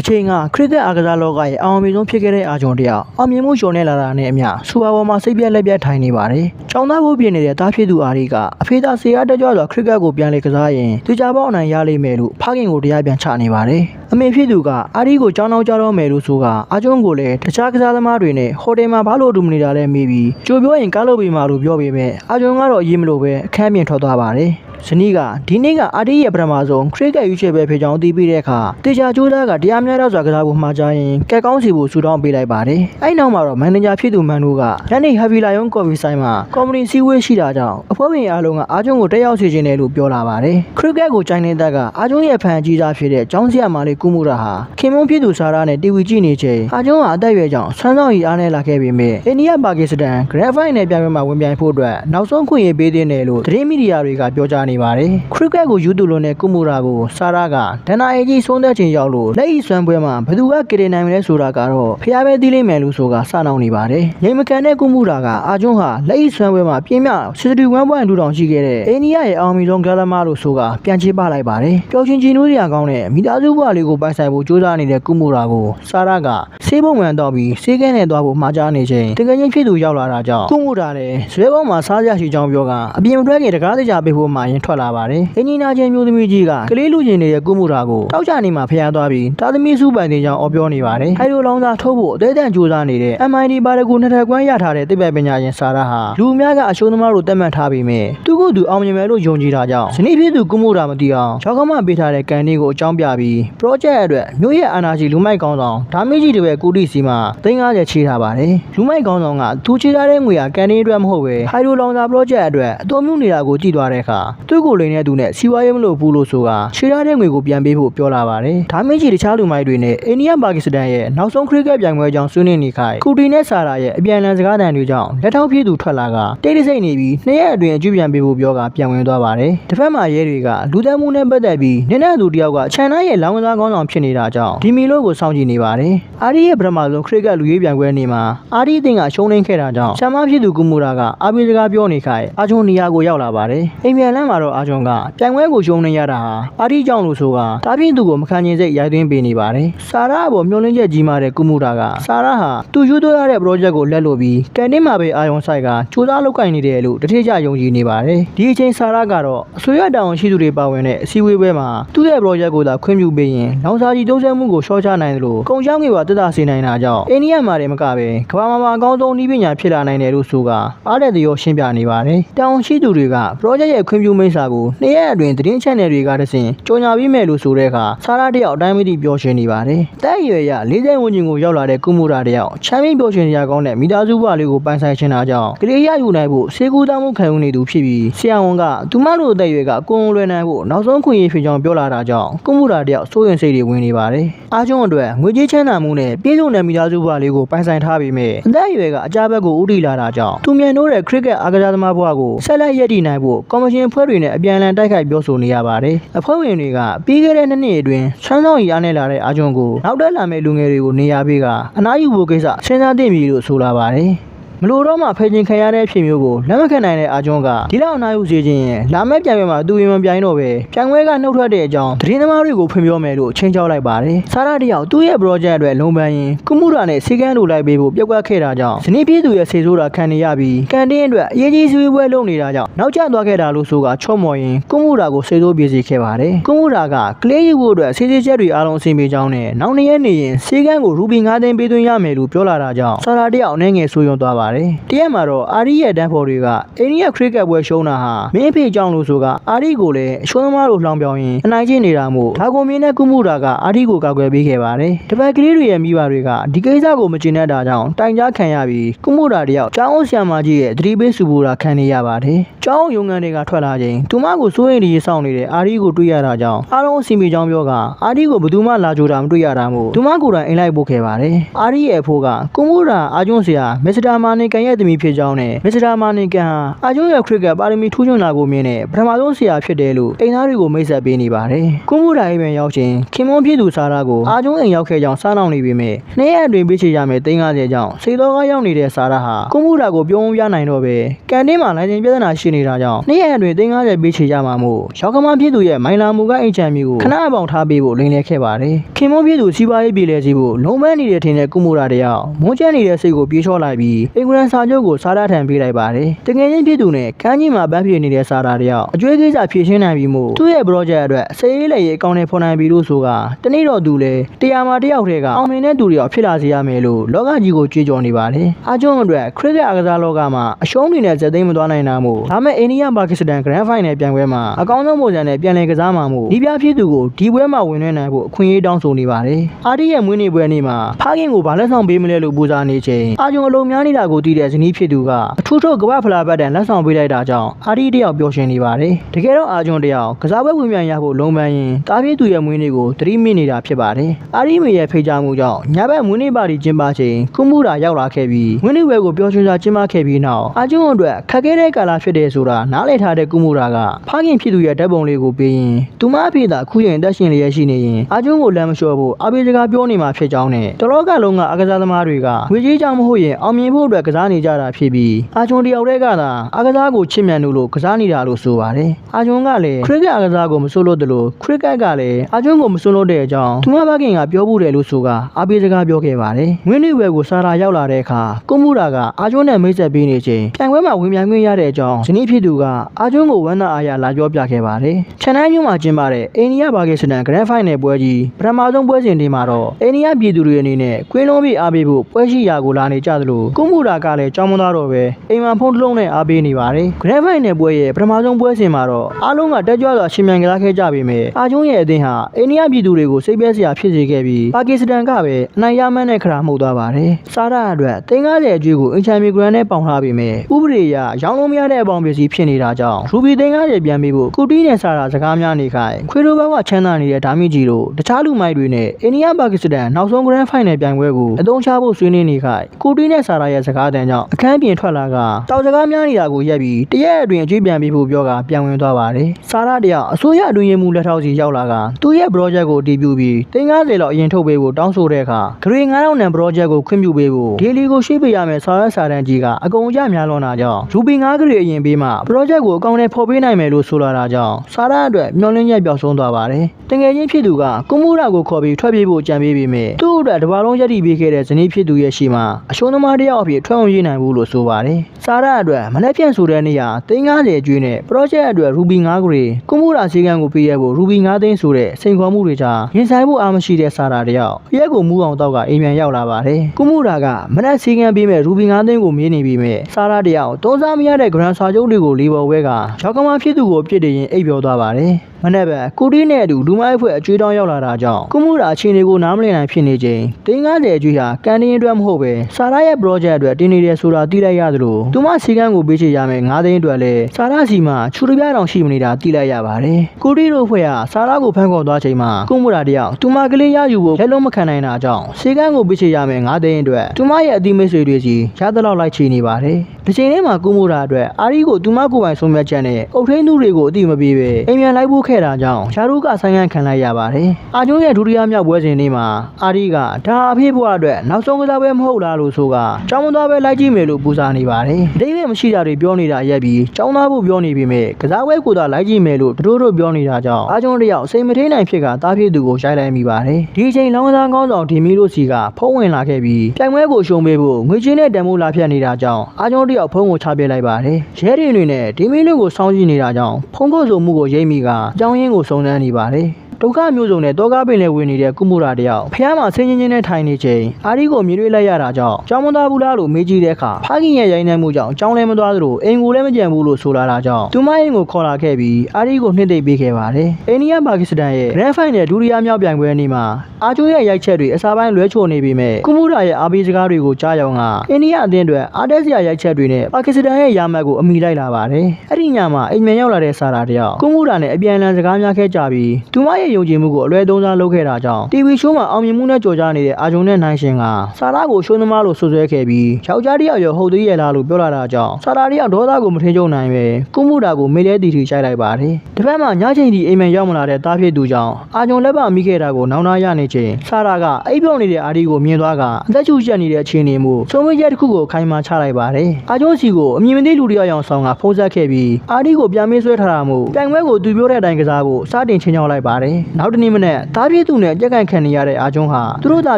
တစ်ချိန်ကခရစ်ကက်အားကစားလောကရဲ့အောင်မြင်ဆုံးဖြစ်ခဲ့တဲ့အာဂျွန်တယောက်အောင်မြင်မှုလျော်နေလာတာနဲ့အမျှစူပါဘောမှာစိတ်ပြက်လက်ပြက်ထိုင်နေပါတယ်။ကျောင်းသားဖို့ပြင်နေတဲ့တားဖြစ်သူအာရီကအဖေသားဆေးအားတက်ကြွစွာခရစ်ကက်ကိုပြန်လေကစားရင်သူကြပေါင်းအနိုင်ရလိမ့်မယ်လို့ဖခင်ကိုတရားပြန်ချနေပါတယ်။အမေဖြစ်သူကအာရီကိုကျောင်းအောင်ကြတော့မယ်လို့ဆိုကအာဂျွန်ကိုလည်းတခြားကစားသမားတွေနဲ့ဟိုတယ်မှာဘာလို့အတူမနေတာလဲမေးပြီးကြိုပြောရင်ကားလို့ပြီးမှလို့ပြောပေမဲ့အာဂျွန်ကတော့အရေးမလို့ပဲအခန်းပြင်ထွက်သွားပါတယ်။ဇနီးကဒီနေ့ကအာဒီရဲ့ပထမဆုံးခရစ်ကက်ယူချယ်ပဲဖြစ်ကြောင်းသိပြီးတဲ့အခါတေချာကျိုးသားကတရားမျှတစွာကစားဖို့မှာကြရင်ကက်ကောင်းစီဖို့ဆူတောင်းပေးလိုက်ပါတယ်။အဲ့နောက်မှာတော့မန်နေဂျာဖြစ်သူမန်တို့ကညနေဟက်ဗီလာယုံကော်ဖီဆိုင်မှာကော်မတီစည်းဝေးရှိတာကြောင့်အဖွဲ့ဝင်အားလုံးကအာကျွန်းကိုတက်ရောက်စေချင်တယ်လို့ပြောလာပါတယ်။ခရစ်ကက်ကိုကြိုင်နေတက်ကအာကျွန်းရဲ့ဖန်ကြီးစားဖြစ်တဲ့ကျောင်းဆရာမလေးကုမှုရာဟာခင်မုန်းဖြစ်သူဆာရာနဲ့တီဗီကြည့်နေချိန်အာကျွန်းဟာအသက်အရွယ်ကြောင့်ဆန်းဆောင်ရီအားနဲ့လာခဲ့ပေမဲ့အိန္ဒိယပါကစ္စတန်ဂရန်ဖိုင်နဲ့ပြိုင်ပွဲမှာဝင်ပြိုင်ဖို့အတွက်နောက်ဆုံးခွင့်ရပေးသေးတယ်လို့သတင်းမီဒီယာတွေကပြောကြားနေပါတယ်။ခရစ်ကက်ကိုယူတူလွန်တဲ့ကုမှုရာကိုဆာရာကဒန်နာအေကြီးဆုံးသက်ချိန်ရောက်လို့လက်ဤစွမ်းပွဲမှာဘယ်သူကကယ်တင်နိုင်မလဲဆိုတာကတော့ဖျားပဲသိလိမ့်မယ်လို့ဆိုကစနှောင်းနေပါတယ်။ငိမ်မကန်တဲ့ကုမှုရာကအာကျွန်းဟာလက်ဤစွမ်းပွဲမှာပြင်းပြစစ်တူဝမ်ပွိုင်ထူထောင်ရှိခဲ့တဲ့အိန္ဒိယရဲ့အောင်မီဆုံးကလမားလို့ဆိုကပြန်ချေပလိုက်ပါတယ်။ပျော်ရွှင်ချီနိုးစရာကောင်းတဲ့မိသားစုဘဝလေးကိုပိုင်ဆိုင်ဖို့ကြိုးစားနေတဲ့ကုမှုရာကိုဆာရာကဆေးပုံမှန်တော့ပြီးဆေးကဲနဲ့သွားဖို့မှာကြားနေချိန်တကယ်ချင်းဖြစ်သူရောက်လာတာကြောင့်ကုမှုရာလည်းဇွဲပေါင်းမှာစားရရှိကြောင်းပြောကအပြင်မထွက်ခင်တကားတကြပေးဖို့မှရင်ထွက်လာပါတယ်။အင်းကြီးနာချင်းမျိုးသမီးကြီးကကလေးလူချင်းနေတဲ့ကုမှုရာကိုတောက်ချနေမှာဖျားသွားပြီးတာသမီစုပိုင်တင်ကြောင်းအော်ပြောနေပါတယ်။အဲလိုလောင်းသားထုတ်ဖို့အသေးအံကြိုးစားနေတဲ့ MIT ပါရကူနှစ်ထပ်ကွမ်းရထားတဲ့တိပ္ပယ်ပညာရှင်ဆာရာဟာလူအများကအရှုံးသမားတို့တက်မှတ်ထားပြီးမြဲသူကသူအောင်မြင်မယ်လို့ယုံကြည်တာကြောင့်ဇနီးဖြစ်သူကုမှုရာမတီအောင်ချောက်ကမပေးထားတဲ့ကန်လေးကိုအကြောင်းပြပြီး project အတွက်မြို့ရဲ့အာဏာရှိလူမိုက်ကောင်းဆောင်ဒါမင်းကြီးတွေပဲကုတီစီမှာ350ချေးထားပါတယ်။လူမိုက်ကောင်းဆောင်ကသူချေးထားတဲ့ငွေကကန်လေးအတွက်မဟုတ်ပဲဟိုက်ဒရိုလောင်စာ project အတွက်အတော်မျိုးနေတာကိုကြည့်သွားတဲ့အခါသူ့ကိုလိန်တဲ့သူနဲ့စီဝါရေးမလို့ဘူးလို့ဆိုကချေးထားတဲ့ငွေကိုပြန်ပေးဖို့ပြောလာပါတယ်။ဒါမင်းကြီးတခြားလူမိုက်တွေနဲ့အိန္ဒိယပါကစ္စတန်ရဲ့နောက်ဆုံးခရစ်ကက်ပြိုင်ပွဲကြောင့်ဆွေးနွေးနေခိုင်ကူတီနဲ့ဆာရာရဲ့အပြန်အလှန်စကားသံတွေကြောင့်လက်ထောက်ဖြစ်သူထွက်လာကတိတ်တဆိတ်နေပြီးနှစ်ရက်အတွင်းအကျူပြန်ပေးဖို့ပြောကပြန်ဝင်သွားပါတယ်။တစ်ဖက်မှာရဲတွေကလူသတ်မှုနဲ့ပတ်သက်ပြီးနင်းတဲ့သူတယောက်ကခြံသားရဲ့လောင်းကစားကောင်းဆောင်ဖြစ်နေတာကြောင့်ဒီမီလိုကိုစောင့်ကြည့်နေပါတယ်။အာရီရဲ့ပထမဆုံးခရစ်ကက်လူရေးပြိုင်ပွဲနေ့မှာအာရီအသင်းကရှုံးနိမ့်ခဲ့တာကြောင့်ဆမ်မဖြစ်သူကုမူရာကအာဘီစကားပြောနေခိုင်အာဂျွန်နီယာကိုရောက်လာပါတယ်။အိမ်ပြန်လမ်းမှာတော့အာဂျွန်ကပြိုင်ပွဲကိုရှုံးနေရတာဟာအာရီကြောင့်လို့ဆိုကတာပြင်းသူကိုမခံချင်စိတ်ရိုက်သွင်းပေးနေပါတယ်။ဆာရာအပေါ်မျောလင်းချက်ကြီးမာတဲ့ကုမူရာကဆာရာဟာသူယူသွရတဲ့ project ကိုလက်လို့ပြီးကန်တင်းမှာပဲအာယုံဆိုင်ကစူးစမ်းလုပ်ကင်နေတယ်လို့တတိယယုံကြည်နေပါတယ်။ဒီအချိန်ဆာရာကတော့အစိုးရတာဝန်ရှိသူတွေပါဝင်တဲ့အစည်းအဝေးပွဲမှာသူ့ရဲ့ project ကိုသာခွင့်ပြုပေးရင်လောင်စာကြီးတုံးဆဲမှုကိုရှော့ချနိုင်တယ်လို့ကုန်ချောင်းငွေပါတက်တာစေနိုင်တာကြောင့်အိန္ဒိယမှာတည်းမကပဲကမ္ဘာမှာအကောင်းဆုံးနည်းပညာဖြစ်လာနိုင်တယ်လို့ဆိုကအားတဲ့တရောရှင်းပြနေပါတယ်။တာဝန်ရှိသူတွေက project ရဲ့ခွင့်ပြုမိတ်စာကိုနှစ်ရက်အတွင်းသတင်း channel တွေကတဆင့်ကြော်ညာပြီးမယ်လို့ဆိုတဲ့အခါဆာရာတယောက်အတိုင်းမသိပြောရှင်းနေပါတယ်။တိုက်ရွယ်ရ40ဝန်းကျင်ကိုရောက်လာတဲ့ကုမှုရာတယောက်ချမ်းမင်းပြောရှင်းစရာကောင်းတဲ့မိသားစုဘဝလေးကိုပိုင်ဆိုင်ချင်တာကြောင့်ကလေးရယူနိုင်ဖို့စေကူတောင်းမှုခံယူနေသူဖြစ်ပြီးဆရာဝန်ကသူမတို့အသက်အရွယ်ကကိုယ်လွယ်နိုင်ဖို့နောက်ဆုံးခွင့်ရဖြစ်ကြောင်းပြောလာတာကြောင့်ကုမှုရာတယောက်စိုးရင်စိတ်တွေဝင်နေပါတယ်။အားကျုံအတွက်ငွေကြေးချမ်းသာမှုနဲ့ပြည့်စုံတဲ့မိသားစုဘဝလေးကိုပိုင်ဆိုင်ထားပြီးမြဲအသက်အရွယ်ကအကြဘက်ကိုဥတီလာတာကြောင့်သူမြန်နိုးတဲ့ခရစ်ကက်အားကစားသမားဘဝကိုဆက်လက်ရည်တည်နိုင်ဖို့ကော်မရှင်အဖွဲ့တွေနဲ့အပြန်အလှန်တိုက်ခိုက်ပြောဆိုနေရပါတယ်။အဖွဲ့ဝင်တွေကပြီးခဲ့တဲ့နှစ်နှစ်အတွင်းဆွမ်းဆောင်ရည်အားနဲ့လာတဲ့အားကျုံကိုနောက်တက်လာမဲ့လူငယ်တွေကိုနေရာပေးကအနားယူဖို့ကိစ္စစဉ်းစားသင့်ပြီလို့ဆိုလာပါတယ်။ မလို့တော့မှဖယ်ကျင်ခံရတဲ့အဖြစ်မျိုးကိုလက်မခံနိုင်တဲ့အာကျွန်းကဒီလောက်အနားယူစေခြင်းရင်လာမယ့်ပြိုင်ပွဲမှာသူရင်မပြိုင်တော့ပဲပြိုင်ပွဲကနှုတ်ထွက်တဲ့အကြောင်းသတင်းသမားတွေကိုဖွင့်ပြောမယ်လို့ချင်းချောက်လိုက်ပါတယ်။ဆာရာတယောက်သူ့ရဲ့ project အတွက်လုံပန်းရင်ကုမှုရာနဲ့စီကန်းလိုလိုက်ပေးဖို့ပြက်ကွက်ခဲ့တာကြောင့်ဇနီးပြည်သူရဲ့ဆေးဆိုးတာခံနေရပြီးကန်တင်းအတွက်အရေးကြီးဆွေးပွဲလုပ်နေတာကြောင့်နောက်ကျသွားခဲ့တာလို့ဆိုကချော့မော်ရင်ကုမှုရာကိုဆေးဆိုးပြေးစီခဲ့ပါတယ်။ကုမှုရာကကလေးယူဖို့အတွက်ဆေးဆေးချက်တွေအားလုံးအဆင်ပြေကြောင်းနဲ့နောက်နေ့ရက်နေရင်စီကန်းကိုရူဘီ9သိန်းပေးသွင်းရမယ်လို့ပြောလာတာကြောင့်ဆာရာတယောက်အနေငယ်ဆိုးရုံသွားပါတယ်။တရက်မှာတော့အာရီရဲ့တန်းဖော်တွေကအိန္ဒိယခရစ်ကက်ပွဲရှုံးတာဟာမင်းအဖေကြောင့်လို့ဆိုကအာရီကိုလည်းအရှုံးသမားလို့လှောင်ပြောင်းရင်အနိုင်ကျင့်နေတာမို့ဒါကိုမင်းနဲ့ကုမှုရာကအာရီကိုကောက်ွယ်ပေးခဲ့ပါတယ်။တပတ်ကလေးတွေရဲ့မိဘတွေကဒီကိစ္စကိုမကျေနပ်တာကြောင့်တိုင်ကြားခံရပြီးကုမှုရာတယောက်ကျောင်းအောင်ဆရာမကြီးရဲ့သတိပေးစုပူတာခံနေရပါတယ်။ကျောင်းအောင်ရုံငန်းတွေကထွက်လာချိန်သူမကိုစိုးရိမ်နေဆောင်နေတဲ့အာရီကိုတွေ့ရတာကြောင့်အားလုံးအစီအမီကြောင်းပြောကအာရီကိုဘယ်သူမှလာကြိုတာမတွေ့ရတာမို့သူမကိုယ်တိုင်အိမ်လိုက်ပို့ခဲ့ပါတယ်။အာရီရဲ့အဖိုးကကုမှုရာအာကျွန်းဆရာမစ္စတာမာနီကန်ရဲ့သမီးဖြစ်ကြောင်းနဲ့မစ္စတာမာနီကန်ဟာအာဂျွန်ရဲ့ခရစ်ကပါရမီထူးချွန်လာကိုမြင်တဲ့ပထမဆုံးဆရာဖြစ်တယ်လို့အိမ်သားတွေကိုမိတ်ဆက်ပေးနေပါတယ်။ကွန်မူရာအိမ်ပြန်ရောက်ချင်းခင်မွန်ဖြစ်သူစာရာကိုအာဂျွန်အိမ်ရောက်ခဲ့ကြောင်းစားနောက်နေပေမဲ့နေ့ရက်အတွင်းပေးချေရမယ်350ကြောင်းစိတ်တော်ကရောက်နေတဲ့စာရာဟာကွန်မူရာကိုပြုံးပြနိုင်တော့ပဲကန်တင်းမှာလိုင်စင်ပြဿနာရှိနေတာကြောင့်နေ့ရက်အတွင်း350ပေးချေရမှာမို့ရောက်ကမဖြစ်သူရဲ့မိုင်လာမူကအိမ်ချမ်းမျိုးကိုခဏအပေါင်ထားပေးဖို့လိန်လဲခဲ့ပါတယ်။ခင်မွန်ဖြစ်သူစီးပွားရေးပြည်လဲစီဖို့လုံးမနေတဲ့ထင်တဲ့ကွန်မူရာတယောက်မွန်းကျန်းနေတဲ့စိတ်ကိုပြေးလျှော့လိုက်ပြီးအင်္ဂလန်စာချုပ်ကိုစားရထံပေးလိုက်ပါတယ်။တကယ်ချင်းဖြစ်သူနဲ့ကမ်းကြီးမှာဗန်းဖြစ်နေတဲ့စာရာတယောက်အကျွေးကိစ္စဖြည့်ရှင်းနိုင်ပြီမို့သူ့ရဲ့ project အတွက်စေးရေးလည်းရေးအကောင့်နဲ့ဖော်နိုင်ပြီလို့ဆိုကတနေ့တော့သူလည်းတရားမှာတယောက်တည်းကအောင်မြင်တဲ့သူတယောက်ဖြစ်လာစေရမယ်လို့လောကကြီးကိုကြွေးကြော်နေပါတယ်။အားကျုံအတွက်ခရစ်ကက်အားကစားလောကမှာအရှုံးတွေနဲ့ဇက်သိမ်းမသွားနိုင်တာမို့ဒါမဲ့အိန္ဒိယပါကစ္စတန် Grand Final ပြိုင်ပွဲမှာအကောင်းဆုံးပုံစံနဲ့ပြန်လည်ကစားမှာမို့ဒီပြဖြစ်သူကိုဒီပွဲမှာဝင်နေနိုင်ဖို့အခွင့်အရေးတောင်းဆိုနေပါတယ်။အာဒီရဲ့မွေးနေ့ပွဲနေ့မှာဖခင်ကိုဗာလက်ဆောင်ပေးမလဲလို့ပူဇော်နေချိန်အာကျုံအလုံးများနေတာကိုတည်တဲ့ဇနီးဖြစ်သူကအထူးထုတ်ကမ္ဘာဖလားဘတ်တန်လက်ဆောင်ပေးလိုက်တာကြောင့်အာဒီတယောက်ပျော်ရွှင်နေပါတယ်။တကယ်တော့အာကျုံတယောက်ကစားပွဲဝင်ပြန်ရဖို့လုံးပန်းရင်တားပြေးသူရဲ့မွေးနေ့ကိုသတိမိနေတာဖြစ်ပါတယ်။အာဒီမေရဲ့ဖိတ်ကြားမှုကြောင့်ညဘက်မွေးနေ့ပါတီကျင်းပချိန်ကုမှုရာရောက်လာခဲ့ပြီးမွေးနေ့ပွဲကိုပျော်ရွှင်စွာကျင်းပခဲ့ပြီးနောက်အာကျုံအတွက်ခက်ခဲတဲ့ကာလဖြစ်တယ်ဆိုတာနားလည်ထားတဲ့ကုမှုရာကဖခင်ဖြစ်သူရဲ့ဓာတ်ပုံလေးကိုပေးရင်သူမအဖေသာခုရင်အသက်ရှင်လျက်ရှိနေရင်အာကျုံကိုလမ်းမလျှော့ဖို့အဘေစကားပြောနေမှာဖြစ်ကြောင်းနဲ့တလောကလုံးကအကစားသမားတွေကငွေကြီးကြောင့်မဟုတ်ရင်အောင်မြင်ဖို့အတွက်ကစားနေကြတာဖြစ်ပြီးအာကျုံတယောက်တည်းကသာအကစားကိုချစ်မြတ်လို့လို့ကစားနေတာလို့ဆိုပါတယ်အာကျုံကလည်းခရစ်ကက်အကစားကိုမစိုးလို့တလို့ခရစ်ကက်ကလည်းအာကျုံကိုမစိုးလို့တဲ့အကြောင်းသူမဘခင်ကပြောဖို့တယ်လို့ဆိုကအဘေစကားပြောခဲ့ပါတယ်ငွေနေဝယ်ကိုစာရာရောက်လာတဲ့အခါကုမှုရာကအာကျုံနဲ့မိတ်ဆက်ပေးနေချိန်ပြိုင်ပွဲမှာဝင်ပြိုင်ခွင့်ရတဲ့အကြောင်းဇနီးဖြစ်သူကအာကျုံကိုဝမ်းသာအားရလာပြောပြခဲ့ပါတယ်ခြံတိုင်းမြို့မှာကျင်းပတဲ့အိန္ဒိယဘာဂီစတန် Grand Final ပွဲကြီးပထမဆုံးပွဲစဉ်ဒီမှာတော့အိန္ဒိယပြည်သူတွေအနေနဲ့ကွင်းလုံးပြီးအားပေးဖို့ပွဲရှိရာကိုလာနေကြသလိုကုမှုရာကလည်းကြောင်းမသားတော့ပဲအိမ်မှာဖုန်းတစ်လုံးနဲ့အားပေးနေပါတယ် Grand Final ပွဲရဲ့ပထမဆုံးပွဲစဉ်မှာတော့အားလုံးကတက်ကြွစွာရှင်မြန်ကြလာခဲ့ကြပေမဲ့အာကျုံရဲ့အသင်းဟာအိန္ဒိယပြည်သူတွေကိုစိတ်ပြည့်စရာဖြစ်စေခဲ့ပြီးပါကစ္စတန်ကပဲအနိုင်ရမှန်းနဲ့ခရာမှုတ်သွားပါတယ်စားရအတွက်350အကျွေးကိုအင်ချန်မီဂရန်နဲ့ပေါင်ထားပေမဲ့ဥပဒေအရရောင်းလို့မရတဲ့အပေါင်ပစ္စည်းဖြစ်နေတာကြောင့်ရူဘီ350ပြန်ပေးဖို့ကုတီးနဲ့စားတာစကားများနေခိုင်ခွေးတို့ဘက်ကချမ်းသာနေတဲ့ဒါမီဂျီတို့တခြားလူမိုက်တွေနဲ့အိန္ဒိယပါကစ္စတန်နောက်ဆုံး Grand Final ပြိုင်ပွဲကိုအသုံးချဖို့ဆွေးနွေးနေခိုင်ကုတီးနဲ့စားတာရဲ့စကားတန်ကြောင့်အခန်းပြင်ထွက်လာကတောက်စကားများနေတာကိုရက်ပြီးတရက်အတွင်းအကျွေးပြန်ပေးဖို့ပြောကပြန်ဝင်သွားပါတယ်စားရတယောက်အစိုးရအတွင်းရေးမှူးလက်ထောက်စီရောက်လာကသူ့ရဲ့ project ကိုတည်ပြုပြီး350လောက်အရင်ထုတ်ပေးဖို့တောင်းဆိုတဲ့အခါဂရေ9000နံ project ကိုခွင့်ပြုပေးဖို့ဒေလီကိုရှိပေးရမယ်ဆောင်ရွက်စာတမ်းကြီးကအကုန်အကျများလွန်တာကြောင့်ရူပီ9ဂရေအရင်ပေးမှ project ကိုအကောင့်ထဲဖော်ပေးနိုင်မယ်လို့ဆိုလာတာကြောင့်စားရအတွက်မျောလင်းချက်ပျောက်ဆုံးသွားပါတယ်တကယ်ချင်းဖြစ်သူကကုမှုရာကိုခေါ်ပြီးထွက်ပြေးဖို့ကြံပေးပေမဲ့သူ့အတွက်တဘာလုံးရက်တီပေးခဲ့တဲ့ဇနီးဖြစ်သူရဲ့ရှိမှအရှုံးသမားတစ်ယောက်အဖြစ်ထွက်ဝင်ရနိုင်ဘူးလို့ဆိုပါတယ်စားရအတွက်မနေ့ပြန်ဆိုတဲ့နေ့ဟာ350ကျွေးနဲ့ project အတွက်ရူပီ9ဂရေကုမှုရာစီကံကိုပေးရဖို့ရူပီ9သိန်းဆိုတဲ့စိန်ခေါ်မှုတွေကြောင့်ရင်ဆိုင်ဖို့အားမရှိတဲ့စားရတစ်ယောက်ရက်ကိုမူးအောင်တော့ကအိမ်ပြန်ရောက်လာပါတယ်ကုမှုရာကမနေ့စီကံပေးမဲ့ရူပီ9သိန်းကိုမေးနေပြီးမဲ့စားရတစ်ယောက်သုံးစားမရတဲ့ grand စာချုပ်တွေကိုလီဘော်ဝဲကရောက်ကမဖြစ်သူကိုပြစ်တင်ရင်အိပ်ပျော်သွားပါတယ် မနေ့ကကိုတီးနဲ့အတူလူမိုက်အဖွဲ့အကျွေးတောင်းရောက်လာတာကြောင့်ကုမှုရာအခြေအနေကိုနားမလည်နိုင်ဖြစ်နေချိန်350အကျွေးဟာကန်တင်းအတွက်မဟုတ်ပဲစာရရဲ့ project အတွက်တင်နေတယ်ဆိုတာသိလိုက်ရသလိုသူမစီကံကိုပေးချေရမယ်9သိန်းအတွက်လည်းစာရစီမှာချူတပြားတောင်ရှိမနေတာသိလိုက်ရပါတယ်ကိုတီးတို့အဖွဲ့ဟာစာရကိုဖမ်းခေါ်သွားချိန်မှာကုမှုရာတယောက်သူမကလေးရယူဖို့လက်လုံးမခံနိုင်တာကြောင့်စီကံကိုပေးချေရမယ်9သိန်းအတွက်သူမရဲ့အသီးမိတ်ဆွေတွေစီရသလောက်လိုက်ချေနေပါတယ်ဒီချိန်ထဲမှာကုမှုရာအတွက်အာရီကိုသူမကိုယ်ပိုင်ဆုံးဖြတ်ချက်နဲ့အုတ်ထင်းသူတွေကိုအတိမပေးပဲအိမ်ပြန်လိုက်ဖို့ခဲ့တာကြောင့်ရှာရုကဆိုင်ငံခံလိုက်ရပါတယ်။အာကျုံးရဲ့ဒုတိယမြောက်ပွဲစဉ်နေ့မှာအာရီကဒါအဖေဘွားအတွက်နောက်ဆုံးကစားပွဲမဟုတ်လားလို့ဆိုကကျောင်းမသားပဲလိုက်ကြည့်မယ်လို့ပူဇာနေပါတယ်။အတိတ်ပဲမရှိတာတွေပြောနေတာရက်ပြီးကျောင်းသားဖို့ပြောနေပေမဲ့ကစားပွဲကိုသာလိုက်ကြည့်မယ်လို့တို့တို့ပြောနေတာကြောင့်အာကျုံးတယောက်စိတ်မထိန်နိုင်ဖြစ်ကတားဖြစ်သူကိုရိုက်လိုက်မိပါတယ်။ဒီအချိန်လောင်းကစားကောင်းဆောင်ဒီမီလို့စီကဖုံးဝင်လာခဲ့ပြီးပြိုင်ပွဲကိုရှုံးပေးဖို့ငွေချင်းနဲ့တန်မိုးလာဖြတ်နေတာကြောင့်အာကျုံးတယောက်ဖုံးကိုချပြလိုက်ပါတယ်။ရဲတွေနဲ့ဒီမီလို့ကိုစောင်းကြည့်နေတာကြောင့်ဖုံးကိုဆိုမှုကိုရိပ်မိကအကြောင်းရင်းကိုစုံစမ်းနေပါတယ်။ ဒုက္ခမျိုးစုံနဲ့တောကားပင်နဲ့ဝင်နေတဲ့ကုမှုရာတယောက်ဖះမှာဆင်းချင်းချင်းနဲ့ထိုင်နေချိန်အာရီကိုမြင်တွေ့လိုက်ရတာကြောင့်ကျောင်းမသားဘူးလားလို့မေးကြည့်တဲ့အခါဖခင်ရဲ့ရိုင်းနှက်မှုကြောင့်ကျောင်းလည်းမသွားသလိုအိမ်ကိုလည်းမကြံဘူးလို့ဆိုလာတာကြောင့်သူမအိမ်ကိုခေါ်လာခဲ့ပြီးအာရီကိုနှိမ့်သိပ်ပေးခဲ့ပါတယ်အိန္ဒိယပါကစ္စတန်ရဲ့ Grand Final ဒုတိယမြောက်ပြိုင်ပွဲနေ့မှာအာကျိုးရဲ့ရိုက်ချက်တွေအစားပိုင်းလွဲချိုနေပေမဲ့ကုမှုရာရဲ့အားပေးစကားတွေကိုကြားရောင်ကအိန္ဒိယအသင်းအတွက်အားတက်စရာရိုက်ချက်တွေနဲ့ပါကစ္စတန်ရဲ့ရာမတ်ကိုအမိလိုက်လာပါတယ်အဲ့ဒီညမှာအိမ်မြန်ရောက်လာတဲ့စာရာတယောက်ကုမှုရာနဲ့အပြန်အလှန်စကားများခဲ့ကြပြီးသူမရဲ့ရဲ့ယုံကြည်မှုကိုအလွဲသုံးစားလုပ်ခဲ့တာကြောင့် TV show မှာအောင်မြင်မှုနဲ့ကြော်ကြားနေတဲ့အာဂျုံနဲ့နိုင်ရှင်ကဆာရာကိုရှိုးသမားလို့ဆွဆွဲခဲ့ပြီးယောက်ျားတစ်ယောက်ရောဟုတ်သေးရဲ့လားလို့ပြောလာတာကြောင့်ဆာရာတစ်ယောက်ဒေါသကိုမထင်ကြုံနိုင်ပဲကုမှုတာကိုမေးတဲ့တီတီရှိုက်လိုက်ပါတယ်တစ်ဖက်မှာညချိန်ဒီအိမ်မက်ရောက်မလာတဲ့တားဖြစ်သူကြောင့်အာဂျုံလက်ပမိခဲ့တာကိုနောင်နာရနေချိန်ဆာရာကအိပ်ပြုံးနေတဲ့အာဒီကိုမြင်သွားကအသက်ရှူချက်နေတဲ့အခြေအနေမှုသုံးမရက်တစ်ခုကိုခိုင်မာချလိုက်ပါတယ်အာဂျုံစီကိုအမြင်မသိလူတစ်ယောက်ယောင်ဆောင်ကဖုံးဆက်ခဲ့ပြီးအာဒီကိုပြန်မေးဆွဲထားတာမို့ပြိုင်ပွဲကိုသူပြောတဲ့အတိုင်းကစားဖို့စတင်ချင်းချောင်းလိုက်ပါတယ်နောက်တစ်နေ့မနေ့တားဖြစ်သူနဲ့ကြက်ကန်ခံနေရတဲ့အာဂျုံဟာသူတို့သာ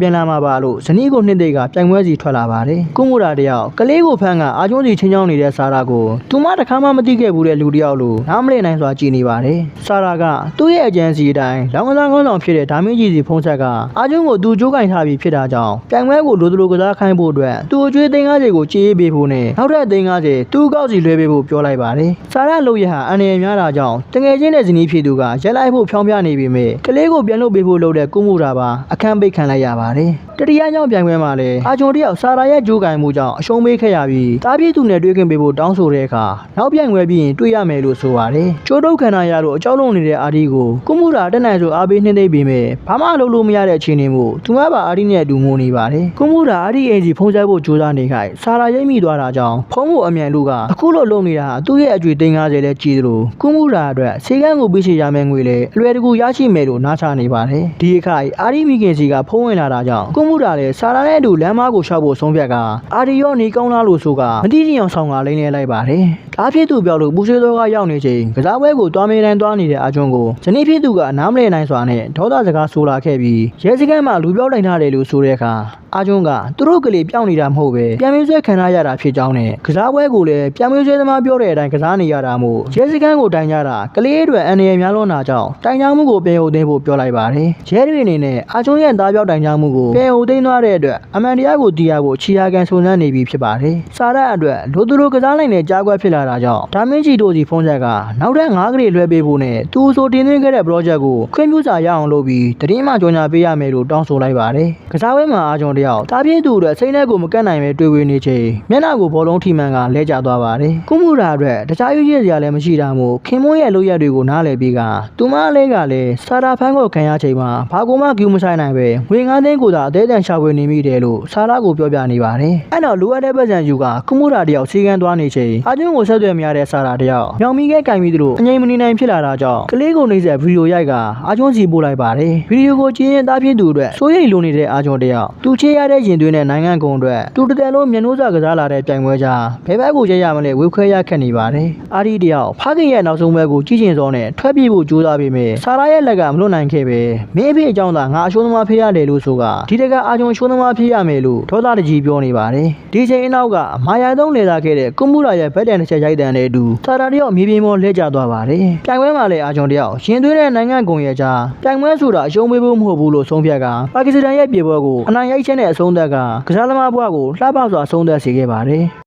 ပြန်လာမှာပါလို့ဇနီးကိုနှစ်သိက်ကပြိုင်ပွဲစီထွက်လာပါတယ်ကုမှုတာတယောက်ကလေးကိုဖမ်းကအာဂျုံစီချင်းချောင်းနေတဲ့ဆာရာကိုသူမတစ်ခါမှမသိခဲ့ဘူးတဲ့လူတစ်ယောက်လို့နားမလည်နိုင်စွာကြည်နေပါတယ်ဆာရာကသူ့ရဲ့အကြံစီအတိုင်းလောင်ကစားကောင်းဆောင်ဖြစ်တဲ့ဒါမင်းကြီးစီဖုံးဆက်ကအာဂျုံကိုသူကြိုးကင်ထားပြီးဖြစ်တာကြောင့်ပြိုင်ပွဲကိုလိုလိုကစားခိုင်းဖို့အတွက်သူ့အကျွေးသိန်း90ကိုကြေးရေးပေးဖို့နဲ့နောက်ထပ်သိန်း90သူ့ကောက်စီလွှဲပေးဖို့ပြောလိုက်ပါတယ်ဆာရာလို့ရဟာအန်ရယ်များတာကြောင့်တငယ်ချင်းတဲ့ဇနီးဖြစ်သူကရက်လိုက်ဖို့ဖြောင်းပြနေပြီမဲ့ကလေးကိုပြန်လုပ်ပေးဖို့လုပ်တဲ့ကုမှုတာပါအခန်းပိတ်ခံလိုက်ရပါတယ်တတိယကြောင့်ပြိုင်ပွဲမှာလည်းအာဂျုံတယောက်ဆာရာရဲ့ကြိုးကင်မှုကြောင့်အရှုံးပေးခဲ့ရပြီးတားပြည့်သူနဲ့တွေ့ခင်ပေးဖို့တောင်းဆိုတဲ့အခါနောက်ပြိုင်ပွဲပြီးရင်တွေ့ရမယ်လို့ဆိုပါတယ်ကျိုးတုတ်ခန္ဓာရလို့အကြောက်လုံးနေတဲ့အာဒီကိုကုမှုတာတက်နိုင်ဆိုအားပေးနှင်းသိမ့်ပေမဲ့ဘာမှလုပ်လို့မရတဲ့အခြေအနေမို့သူမပါအာဒီနဲ့အတူငိုနေပါတယ်ကုမှုတာအာဒီအင်ဂျီဖုံးဆက်ဖို့ကြိုးစားနေခိုင်ဆာရာရိပ်မိသွားတာကြောင့်ဖုံးဖို့အမြန်လူကအခုလိုလုပ်နေတာသူ့ရဲ့အကျွေသိန်း90လဲကြီးသလိုကုမှုတာအတွက်စေကန်းကိုပြီးချေရမယ်ငွေလဲအလွယ်တကူရရှိမယ်လို့နားချနေပါတယ်ဒီအခိုင်အာဒီမီခင်စီကဖုံးဝင်လာတာကြောင့်ကုမှုတာလည်းဆာရာနဲ့အတူလမ်းမကိုရှောက်ဖို့ဆုံးဖြတ်ကအာဒီရောနေကောင်းလားလို့ဆိုကမတိကျအောင်ဆောင်ကလိမ့်နေလိုက်ပါတယ်ဒါဖြစ်သူပြောလို့ပူဆွေးသောကရောက်နေချိန်ကစားပွဲကိုတွားမေးတိုင်းတွားနေတဲ့အာကျွန်းကိုဇနီးဖြစ်သူကနားမလည်နိုင်စွာနဲ့ဒေါသစကားဆိုလာခဲ့ပြီးရဲစခန်းမှာလူပြောက်တိုင်ထားတယ်လို့ဆိုတဲ့အခါအာကျွန်းကသူတို့ကလေးပြောင်းနေတာမဟုတ်ပဲပြန်မင်းဆွဲခံရရတာဖြစ်ကြောင်းနဲ့ကစားပွဲကိုလည်းပြန်မင်းဆွဲသမားပြောတဲ့အတိုင်းကစားနေရတာမို့ရဲစခန်းကိုတိုင်ကြတာကလေးတွေအန်ရယ်များလွန်းတာကြောင့်တိုင်ချမှုကိုပြန်ရုပ်သိမ်းဖို့ပြောလိုက်ပါတယ်ရဲတွေအနေနဲ့အာကျွန်းရဲ့သားပြောက်တိုင်ချမှုကိုပြန်ရုပ်သိမ်းသွားတဲ့အတွက်အမှန်တရားကိုသိရဖို့ချီယာကန်စုံစမ်းနေပြီဖြစ်ပါတယ်စာရက်အတွက်လိုသူလိုကစားနိုင်တဲ့ကြားကွက်ဖြစ်လာတာကြောင့်ဒါမင်းကြီးတို့စီဖုန်းချက်ကနောက်ထပ်9ကလေးလွှဲပေးဖို့နဲ့သူဆိုတင်သွင်းခဲ့တဲ့ project ကိုခွင့်ပြုစာရအောင်လုပ်ပြီးတတိယမှကြော်ညာပေးရမယ်လို့တောင်းဆိုလိုက်ပါတယ်ကစားပွဲမှာအာကျွန်းတယောက်တားပြည့်သူအတွက်စိတ်နဲ့ကိုမကန့်နိုင်ပဲတွေ့ဝေနေချိန်မျက်နှာကိုဘောလုံးထိမှန်ကလဲကျသွားပါတယ်ကုမှုရာအတွက်တခြားရွေးရစရာလည်းမရှိတာမို့ခင်မွန်းရဲ့လုပ်ရက်တွေကိုနားလည်ပြီးကသူမလေးကလည်းစာရာဖန်းကိုခံရချိန်မှာဘာကူမှကူမဆိုင်နိုင်ပဲငွေငါးသိန်းကိုသာအသေးအံရှာဖွေနေမိတယ်လို့စာရာကိုပြောပြနေပါတယ်အဲ့တော့လိုအပ်တဲ့ပတ်စံယူကကုမှုရာတယောက်စီကန်းသွားနေချိန်အာကျွန်းကိုဆက်သွယ်မရတဲ့စာရာတယောက်မြောင်မီကဲကင်ပြီးသလိုအငိမ့်မနေနိုင်ဖြစ်လာတာကြောင့်ကလေးကိုနှိမ့်ဆက်ဗီဒီယိုရိုက်ကအာကျွန်းစီပို့လိုက်ပါတယ်ဗီဒီယိုကိုကြည့်ရင်သားဖြစ်သူအတွက်စိုးရိမ်လိုနေတဲ့အာကျွန်းတယောက်သူချေရတဲ့ရင်သွင်းတဲ့နိုင်ငံကုန်အတွက်သူတစ်တယ်လုံးမျက်နှာစာကစားလာတဲ့ပြိုင်ပွဲကြဘယ်ဘက်ကိုရရမလဲဝေခွဲရခက်နေပါတယ်အာဒီတယောက်ဖခင်ရဲ့နောက်ဆုံးဘက်ကိုကြည့်ချင်စောနဲ့ထွက်ပြေးဖို့ကြိုးစားပေမဲ့ဆာရာရဲ့လက်ကမလွတ်နိုင်ခဲ့ပဲမင်းအဖေအကြောင်းသာငါအရှိုးသမားဖေးရတယ်လို့ဆိုကဒီတကအာကျွန်းအရှိုးသမားဖေးရမယ်လို့ဒေါသတကြီးပြောနေပါတယ်ဒီချိန်အနောက်ကမာယာသုံးလေလာခဲ့တဲ့ကွန်မူရာရဲ့ဘက်တန်တစ်ချက်ရိုက်တန်တဲ့အတူဆာရာတယောက်မြေပြင်ပေါ်လဲကျသွားပါတယ်ပြိုင်ပွဲမှာလည်းအာကျွန်းတယောက်ရှင်သွေးတဲ့နိုင်ငံကုန်ရဲ့ကြားပြိုင်ပွဲဆိုတာအရှုံးပေးဖို့မဟုတ်ဘူးလို့ဆုံးဖြတ်ကပါကစ္စတန်ရဲ့ပြေပွဲကိုအနိုင်ရိုက်ချက်နဲ့အဆုံးသက်ကကစားသမားဘွားကိုလှပစွာဆုံးသက်စေခဲ့ပါတယ်